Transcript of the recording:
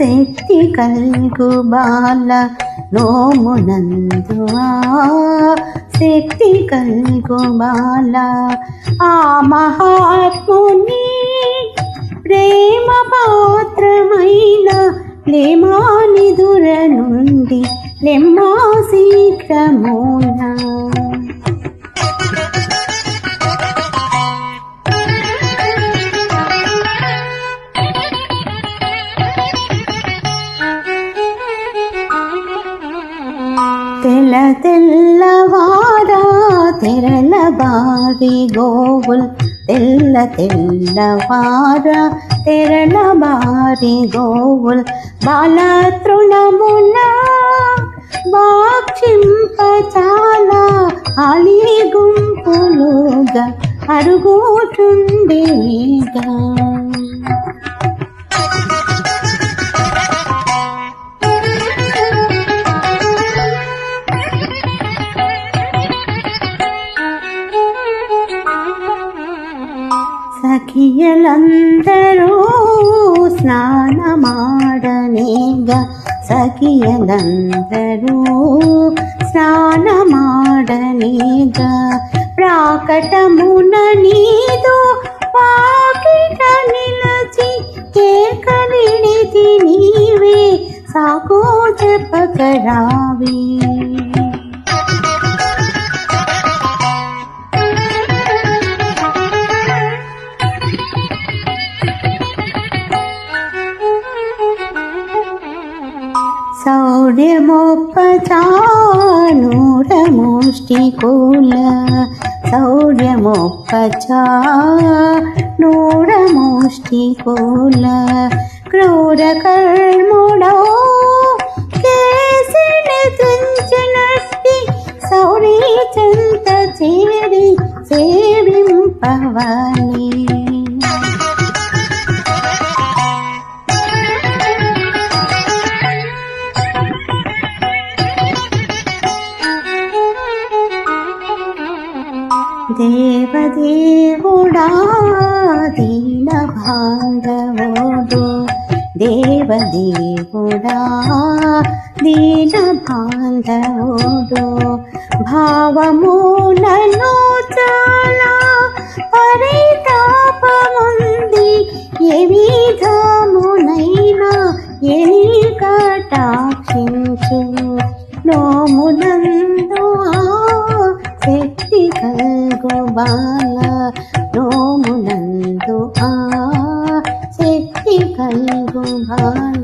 శక్తి కల్గు బాల నోమునందు శక్తి కల్గు బాల. ఆ మహాత్ముని ప్రేమ పాత్రమైన లేమానిదుర నుండి లెమ్మా శీఘ్రమునా. తెల్లవారా తెరల బావి గోవుల్ తెల్ల తెల్లవారా తెరల బారి గోవుల్ బాల తృణముల బాక్షింప చాలా అలి గుంపులుగా అరుగుచుండేగా సఖియలందరూ స్నానమాడనేగా సఖియలందరూ స్నానమాడనేగా ప్రాకటమున నీదు పాకిట నిలచి కేకలిడితి నీవే సాకో చెప్పకరావే. సౌర్యమొప్పచానూరముష్టికూల సౌర్యమొప్పచా నూరముష్టికూల క్రూర కర్ముడో కేసిని తుంచినట్టి సౌరీ చెంత చేరి సేవింపవాలి దేవదేవుడా దీన భాగవోడు దేవదేవుడా దీన భాంగవోడు భావములను చాలా పరితాపముంది. ఏమీ కల్గు బాల నోమునందు ఆ శక్తి కలుగు బాల